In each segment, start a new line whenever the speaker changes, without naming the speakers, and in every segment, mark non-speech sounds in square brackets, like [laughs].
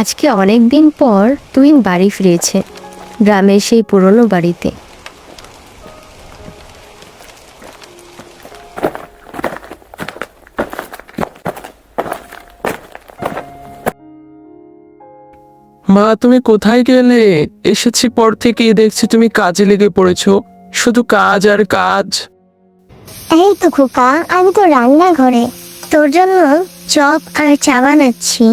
আজকে অনেক দিন পর তুহিন বাড়ি ফিরেছে গ্রামের সেই পুরনো বাড়িতে।
মা তুমি কোথায় গেলে? এসেছি পর থেকে দেখছি তুমি কাজে লেগে পড়েছো। শুধু কাজ আর কাজ।
এই তো খোকা আমি তো রান্নাঘরে। তোর জন্য চপ আর চা বানাচ্ছি।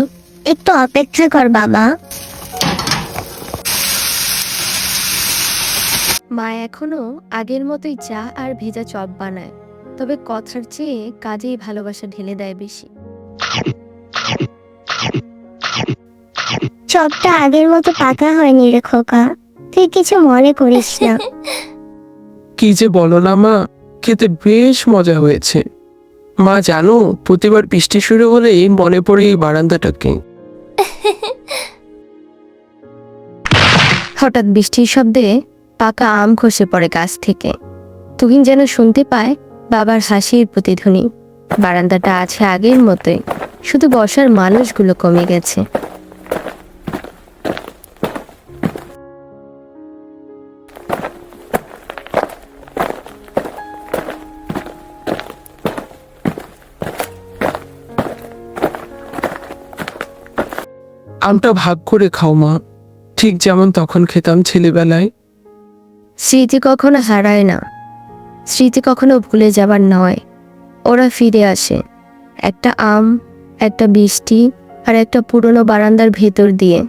একটু অপেক্ষা কর বাবা।
মা এখনও আগের মতোই চা আর ভেজা চপ বানায়। তবে কথার চেয়ে কাজেই ভালোবাসা ঢেলে দেয় বেশি।
চপটা আগের মতো পাকা হয়নি রে খোকা। তুই কিছু মনে করিস না। [laughs]
কি যে বলো না মা খেতে বেশ মজা হয়েছে। মা জানো প্রতিবার বৃষ্টি শুরু হলেই মনে পড়ে এই বারান্দাটাকে।
হঠাৎ বৃষ্টির শব্দে পাকা আম খসে পড়ে গাছ থেকে। তুহিন যেন শুনতে পায় বাবার হাসির প্রতিধ্বনি। বারান্দাটা আছে আগের মতোই, শুধু বসার মানুষগুলো কমে গেছে।
আমটা ভাগ করে খাও মা। ঠিক যেমন তখন খেতাম ছেলেবেলায়।
স্মৃতি কখনো হারায় না। স্মৃতি কখনো ভুলে যাবার নয়। ওরা ফিরে আসে। একটা আম, একটা বৃষ্টি আর একটা পুরনো বারান্দার ভেতর দিয়ে।